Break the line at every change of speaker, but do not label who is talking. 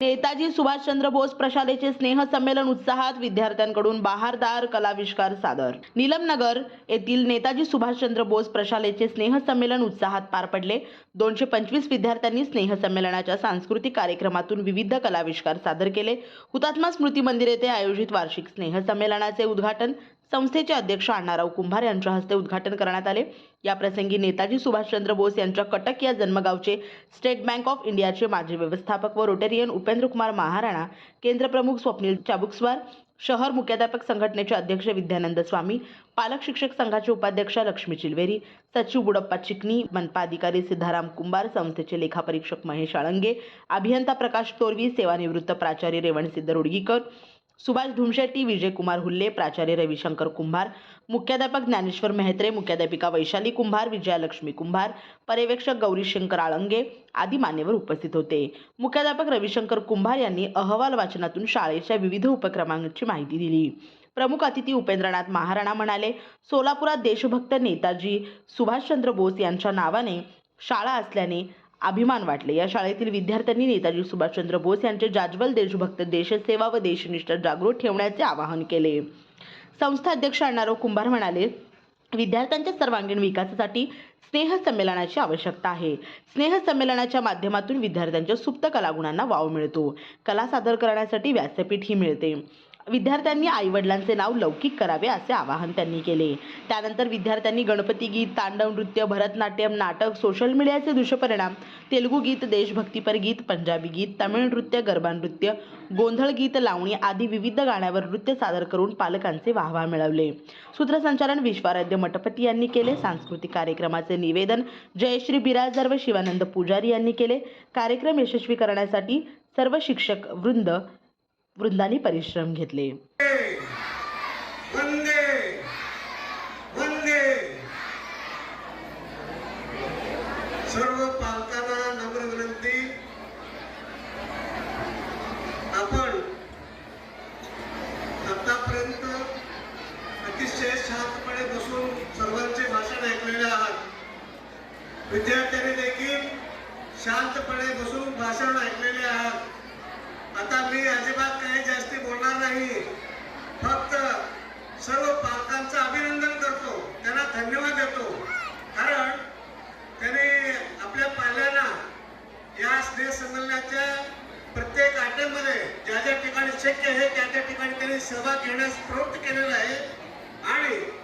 Netaji Subhashchandra Bose प्रशालेचे स्नेहसंमेलन उत्साहात विद्यार्थ्यांकडून बहारदार कलाविष्कार सादर. निलमनगर येथील नेताजी सुभाषचंद्र बोस प्रशालेचे स्नेहसंमेलन उत्साहात पार पडले. दोनशे पंचवीस विद्यार्थ्यांनी स्नेहसंमेलनाच्या सांस्कृतिक कार्यक्रमातून विविध कलाविष्कार सादर केले. हुतात्मा स्मृती मंदिर येथे आयोजित वार्षिक स्नेहसंमेलनाचे उद्घाटन संस्थेचे अध्यक्ष अण्णाराव कुंभार यांच्या हस्ते उद्घाटन करण्यात आले. याप्रसंगी नेताजी सुभाषचंद्र बोस यांच्या कटक या जन्मगावचे स्टेट बँक ऑफ इंडियाचे माजी व्यवस्थापक व रोटेरियन उपेंद्र कुमार महाराणा केंद्रप्रमुख स्वप्नील चाबुकस्वार शहर मुख्याध्यापक संघटनेचे अध्यक्ष विद्यानंद स्वामी पालक शिक्षक संघाचे उपाध्यक्ष लक्ष्मी चिलवेरी सचिव बुडप्पा चिकनी मनपा अधिकारी सिद्धाराम कुंभार संस्थेचे लेखापरीक्षक महेश आळंगे अभियंता प्रकाश तोरवी सेवानिवृत्त प्राचार्य रेवणसिद्ध रुडगीकर सुभाष धुमशेट्टी विजयकुमार हुल्ले प्राचार्य रविशंकर कुंभार मुख्याध्यापक ज्ञानेश्वर मेहत्रे मुख्याध्यापिका वैशाली कुंभार विजयालक्ष्मी कुंभार पर्यवेक्षक गौरीशंकर आळंगे आदी मान्यवर उपस्थित होते. मुख्याध्यापक रविशंकर कुंभार यांनी अहवाल वाचनातून शाळेच्या विविध उपक्रमांची माहिती दिली. प्रमुख अतिथी उपेंद्रनाथ महाराणा म्हणाले सोलापुरात देशभक्त नेताजी सुभाषचंद्र बोस यांच्या नावाने शाळा असल्याने अभिमान वाटले. या शाळेतील विद्यार्थ्यांनी नेताजी सुभाषचंद्र बोस यांचे जाज्वल देशभक्त देशसेवा व देशनिष्ठा जागृत ठेवण्याचे आवाहन केले. संस्था अध्यक्ष अण्णाराव कुंभार म्हणाले विद्यार्थ्यांच्या सर्वांगीण विकासासाठी स्नेह संमेलनाची आवश्यकता आहे. स्नेह संमेलनाच्या माध्यमातून विद्यार्थ्यांच्या सुप्त कलागुणांना वाव मिळतो. कला सादर करण्यासाठी व्यासपीठ ही मिळते. विद्यार्थ्यांनी आईवडिलांचे नाव लौकिक करावे असे आवाहन त्यांनी केले. त्यानंतर विद्यार्थ्यांनी गणपती गीत तांडव नृत्य भरतनाट्यम नाटक सोशल मीडियाचे दुष्परिणाम तेलुगू गीत देशभक्तीपर गीत पंजाबी गीत तमिळ नृत्य गरबा नृत्य गोंधळ गीत लावणी आदी विविध गाण्यावर नृत्य सादर करून पालकांचे वाहवा मिळवले. सूत्रसंचालन विश्वाराध्य मठपती यांनी केले. सांस्कृतिक कार्यक्रमाचे निवेदन जयश्री बिराजदार व शिवानंद पुजारी यांनी केले. कार्यक्रम यशस्वी करण्यासाठी सर्व शिक्षक वृंद वृंदाने परिश्रम घेतले.
सर्व पालकांना नम्र विनंती. आपण आतापर्यंत अतिशय शांतपणे बसून सर्वांचे भाषण ऐकलेले आहात. विद्यार्थ्यांनी देखील शांतपणे बसून भाषण ऐकलेले आहात. आता मी अजिबात काही जास्ती बोलणार नाही. फक्त सर्व पालकांचं अभिनंदन करतो. त्यांना धन्यवाद देतो. कारण त्यांनी आपल्या पाल्यांना या स्नेह संमेलनाच्या प्रत्येक आठवड्यामध्ये ज्या ज्या ठिकाणी शक्य आहे त्या त्या ठिकाणी त्यांनी सहभाग घेण्यास प्रवृत्त केलेला आहे. आणि